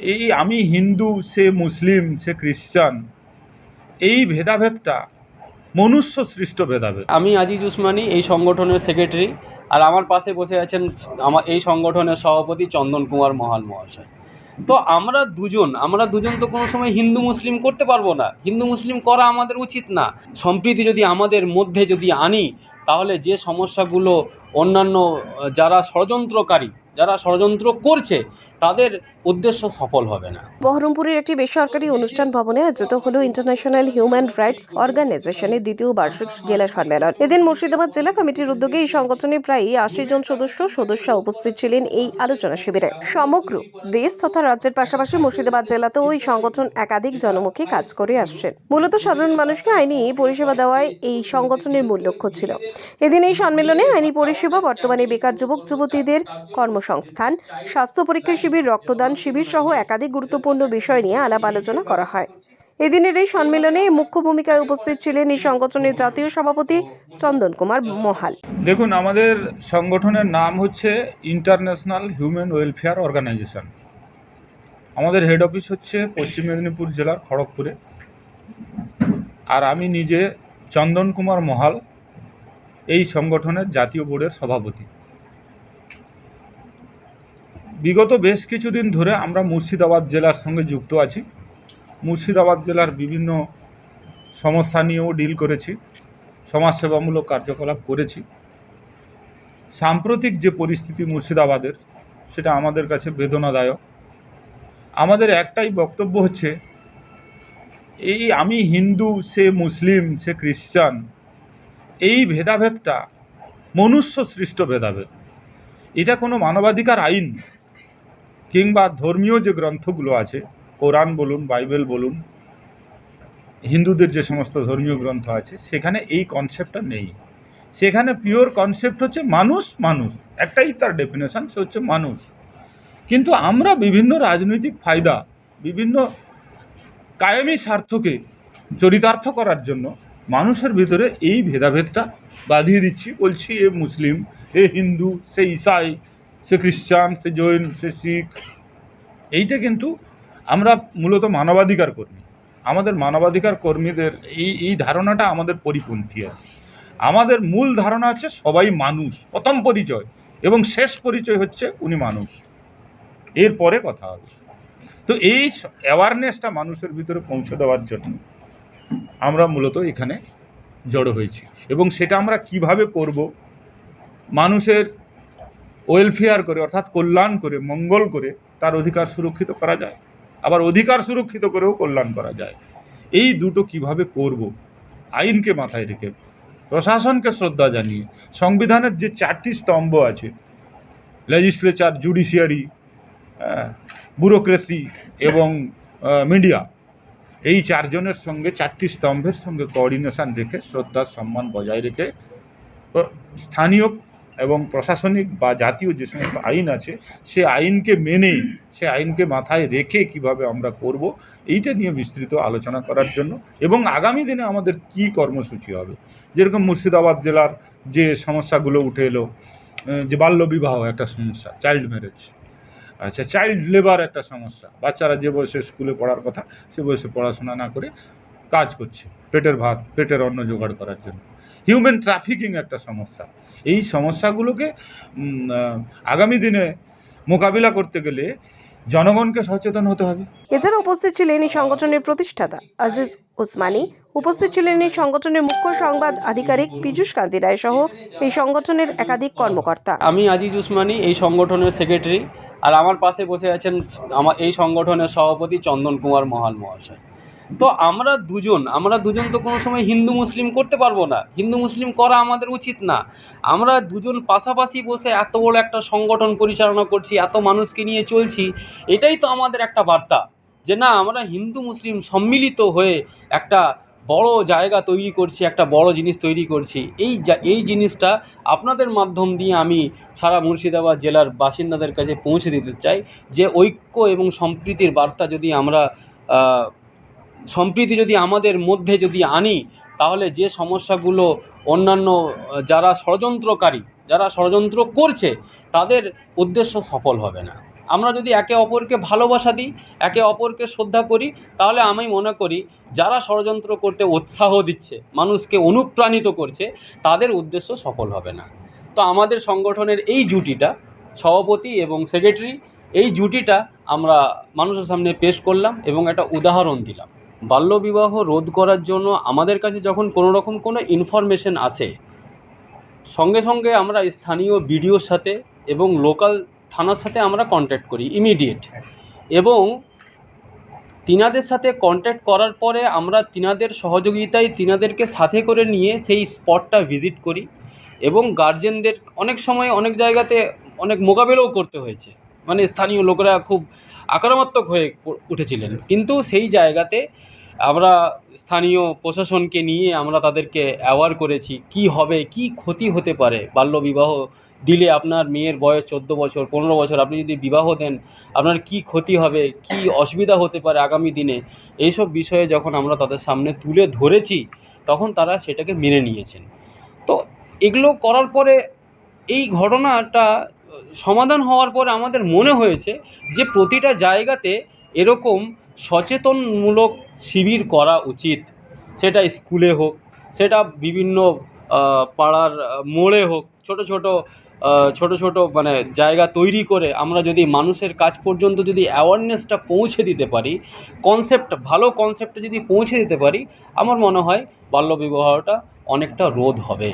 এই আমি হিন্দু, সে মুসলিম, সে খ্রিস্টান এই ভেদাভেদটা, মনুষ্য সৃষ্ট ভেদাভেদ। আমি আজিজ উসমানি, এই সংগঠনের সেক্রেটারি, আর আমার পাশে বসে আছেন আমার এই সংগঠনের সভাপতি চন্দন কুমার মহাল মহাশয়। তো আমরা দুজন আমরা দুজন তো কোনো সময় হিন্দু মুসলিম করতে পারব না। হিন্দু মুসলিম করা আমাদের উচিত না। সম্প্রীতি যদি আমাদের মধ্যে যদি আনি, তাহলে যে সমস্যাগুলো অন্যান্য, যারা ষড়যন্ত্রকারী, যারা ষড়যন্ত্র করছে তাদের উদ্দেশ্য সফল হবে না। বহরমপুরের একটি বেসরকারি অনুষ্ঠান ভবনে আয়োজিত হলো ইন্টারন্যাশনাল হিউম্যান রাইটস অর্গানাইজেশনের দ্বিতীয় বার্ষিক জেলা সম্মেলন। এদিন মুর্শিদাবাদ জেলা কমিটির উদ্যোগে এই সংগঠনের প্রায় আশি জন সদস্য সদস্য উপস্থিত ছিলেন এই আলোচনা শিবিরে। সমগ্র দেশ তথা রাজ্যের পাশাপাশি মুর্শিদাবাদ জেলাতেও ওই সংগঠন একাধিক জনমুখী কাজ করে আসছেন মূলত সাধারণ মানুষকে আইনি পরিষেবা দেওয়ায় এই সংগঠনের মূল লক্ষ্য ছিল। এদিন এই সম্মেলনে আইনি পরিষেবা, বর্তমানে বেকার যুবক, যুবতীদের কর্মসংস্থান, স্বাস্থ্য পরীক্ষা শিবির, রক্তদান শিবির সহ একাধিক গুরুত্বপূর্ণ বিষয় নিয়ে আলাপ আলোচনা করা হয়। এদিনের এই সম্মেলনে মুখ্য ভূমিকায় উপস্থিত ছিলেন এই সংগঠনের জাতীয় সভাপতি চন্দন কুমার মহাল। দেখুন, আমাদের সংগঠনের নাম হচ্ছে ইন্টারন্যাশনাল হিউম্যান ওয়েলফেয়ার অর্গানাইজেশন। আমাদের হেড অফিস হচ্ছে পশ্চিম মেদিনীপুর জেলার খড়গপুরে। আর আমি নিজে চন্দন কুমার মহাল, এই সংগঠনের জাতীয় বোর্ডের সভাপতি। বিগত বেশ কিছুদিন ধরে আমরা মুর্শিদাবাদ জেলার সঙ্গে যুক্ত আছি। মুর্শিদাবাদ জেলার বিভিন্ন সমস্যা নিয়েও ডিল করেছি, সমাজসেবামূলক কার্যকলাপ করেছি। সাম্প্রতিক যে পরিস্থিতি মুর্শিদাবাদের, সেটা আমাদের কাছে বেদনাদায়ক। আমাদের একটাই বক্তব্য হচ্ছে, এই আমি হিন্দু, সে মুসলিম, সে খ্রিস্টান, এই ভেদাভেদটা মনুষ্য সৃষ্ট ভেদাভেদ। এটা কোনো মানবাধিকার আইন। কিংবা ধর্মীয় যে গ্রন্থগুলো আছে, কোরআন বলুন, বাইবেল বলুন, হিন্দুদের যে সমস্ত ধর্মীয় গ্রন্থ আছে, সেখানে এই কনসেপ্টটা নেই। সেখানে পিওর কনসেপ্ট হচ্ছে মানুষ মানুষ। একটাই তার ডেফিনেশন সে হচ্ছে মানুষ। কিন্তু আমরা বিভিন্ন রাজনৈতিক ফায়দা, বিভিন্ন কায়েমি স্বার্থকে চরিতার্থ করার জন্য মানুষের ভিতরে এই ভেদাভেদটা বাঁধিয়ে দিচ্ছি, বলছি, এ মুসলিম, এ হিন্দু, সে ইসাই সে খ্রিস্টান সে জৈন, সে শিখ। এইটা কিন্তু আমরা মূলত মানবাধিকার কর্মী। আমাদের মানবাধিকার কর্মীদের এই এই ধারণাটা আমাদের পরিপন্থী আর আমাদের মূল ধারণা হচ্ছে সবাই মানুষ, প্রথম পরিচয়। এবং শেষ পরিচয় হচ্ছে উনি মানুষ। এরপরে কথা হবে। তো এই অ্যাওয়ারনেসটা মানুষের ভিতরে পৌঁছে দেওয়ার জন্য আমরা মূলত এখানে জড়ো হয়েছি। এবং সেটা আমরা কীভাবে করব? মানুষের ওয়েলফেয়ার করে, অর্থাৎ কল্যাণ করে, মঙ্গল করে তার অধিকার সুরক্ষিত করা যায়। আবার অধিকার সুরক্ষিত করেও কল্যাণ করা যায়। এই দুটো কীভাবে করব? আইনকে মাথায় রেখে, প্রশাসনকে শ্রদ্ধা জানিয়ে, সংবিধানের যে চারটি স্তম্ভ আছে লেজিসলেচার জুডিশিয়ারি ব্যুরোক্রেসি এবং মিডিয়া এই চারজনের সঙ্গে, চারটি স্তম্ভের সঙ্গে কোঅর্ডিনেশন রেখে শ্রদ্ধা সম্মান বজায় রেখে স্থানীয় এবং প্রশাসনিক বা জাতীয় যে সমস্ত আইন আছে, সে আইনকে মেনে সে আইনকে মাথায় রেখে কীভাবে আমরা করব, এইটা নিয়ে বিস্তৃত আলোচনা করার জন্য এবং আগামী দিনে আমাদের কি কর্মসূচি হবে? যেরকম মুর্শিদাবাদ জেলার যে সমস্যাগুলো উঠে এলো যে বাল্যবিবাহ একটা সমস্যা চাইল্ড ম্যারেজ আচ্ছা চাইল্ড লেবার একটা সমস্যা, বাচ্চারা যে বয়সে স্কুলে পড়ার কথা, সে বয়সে পড়াশোনা না করে কাজ করছে, পেটের ভাত, পেটের অন্ন জোগাড় করার জন্য। হিউম্যান ট্রাফিকিং একটা সমস্যা। এই সমস্যাগুলোকে আগামী দিনে মোকাবিলা করতে গেলে জনগণকে সচেতন হতে হবে। এছাড়া উপস্থিত ছিলেন এই সংগঠনের প্রতিষ্ঠাতা আজিজ উসমানী উপস্থিত ছিলেন এই সংগঠনের মুখ্য সংবাদ আধিকারিক পীযূষ কান্তি রায় সহ এই সংগঠনের একাধিক কর্মকর্তা। আমি আজিজ উসমানি এই সংগঠনের সেক্রেটারি আর আমার পাশে বসে আছেন আমার এই সংগঠনের সভাপতি চন্দন কুমার মহাল মহাশয়। তো আমরা দুজন আমরা দুজন তো কোনো সময় হিন্দু মুসলিম করতে পারব না। হিন্দু মুসলিম করা আমাদের উচিত না। আমরা দুজন পাশাপাশি বসে এত বড় একটা সংগঠন পরিচালনা করছি, এত মানুষকে নিয়ে চলছি, এটাই তো আমাদের একটা বার্তা। যে না, আমরা হিন্দু মুসলিম সম্মিলিত হয়ে একটা বড় জায়গা তৈরি করছি, একটা বড় জিনিস তৈরি করছি। এই এই জিনিসটা আপনাদের মাধ্যম দিয়ে আমি সারা মুর্শিদাবাদ জেলার বাসিন্দাদের কাছে পৌঁছে দিতে চাই। যে ঐক্য এবং সম্প্রীতির বার্তা যদি আমরা সম্প্রীতি যদি আমাদের মধ্যে যদি আনি, তাহলে যে সমস্যাগুলো অন্যান্য যারা ষড়যন্ত্রকারী, যারা ষড়যন্ত্র করছে, তাদের উদ্দেশ্য সফল হবে না। আমরা যদি একে অপরকে ভালোবাসা দিই, একে অপরকে শ্রদ্ধা করি, তাহলে আমি মনে করি যারা ষড়যন্ত্র করতে উৎসাহ দিচ্ছে, মানুষকে অনুপ্রাণিত করছে, তাদের উদ্দেশ্য সফল হবে না। তো আমাদের সংগঠনের এই জুটিটা, সভাপতি এবং সেক্রেটারি, এই জুটিটা আমরা মানুষের সামনে পেশ করলাম এবং একটা উদাহরণ দিলাম। বাল্যবিবাহ রোধ করার জন্য আমাদের কাছে যখন কোনো রকম কোনো ইনফরমেশন আসে, সঙ্গে সঙ্গে আমরা স্থানীয় বিডিওর সাথে এবং লোকাল থানার সাথে আমরা কন্ট্যাক্ট করি ইমিডিয়েট এবং তিনাদের সাথে কন্ট্যাক্ট করার পরে আমরা তিনাদের সহযোগিতায় তিনাদেরকে সাথে করে নিয়ে সেই স্পটটা ভিজিট করি এবং গার্জেনদের অনেক সময় অনেক জায়গাতে অনেক মোকাবেলাও করতে হয়েছে। মানে স্থানীয় লোকেরা খুব আক্রমণাত্মক হয়ে উঠেছিলেন। কিন্তু সেই জায়গাতে আমরা স্থানীয় প্রশাসনকে নিয়ে আমরা তাদেরকে অ্যাওয়ার করেছি কি হবে, কি ক্ষতি হতে পারে বাল্যবিবাহ দিলে আপনার মেয়ের বয়স চোদ্দ বছর, পনেরো বছর, আপনি যদি বিবাহ দেন, আপনার কি ক্ষতি হবে, কি অসুবিধা হতে পারে আগামী দিনে, এইসব বিষয়ে যখন আমরা তাদের সামনে তুলে ধরেছি, তখন তারা সেটাকে মেনে নিয়েছেন। তো এগুলো করার পরে এই ঘটনাটা সমাধান হওয়ার পরে আমাদের মনে হয়েছে যে প্রতিটা জায়গাতে এরকম সচেতনমূলক শিবির করা উচিত। সেটা স্কুলে হোক, সেটা বিভিন্ন পাড়ার মোড়ে হোক, ছোট ছোট ছোট ছোট মানে জায়গা তৈরি করে আমরা যদি মানুষের কাজ পর্যন্ত যদি অ্যাওয়ারনেসটা পৌঁছে দিতে পারি কনসেপ্ট ভালো কনসেপ্টে যদি পৌঁছে দিতে পারি, আমার মনে হয় বাল্যবিবাহটা অনেকটা রোধ হবে।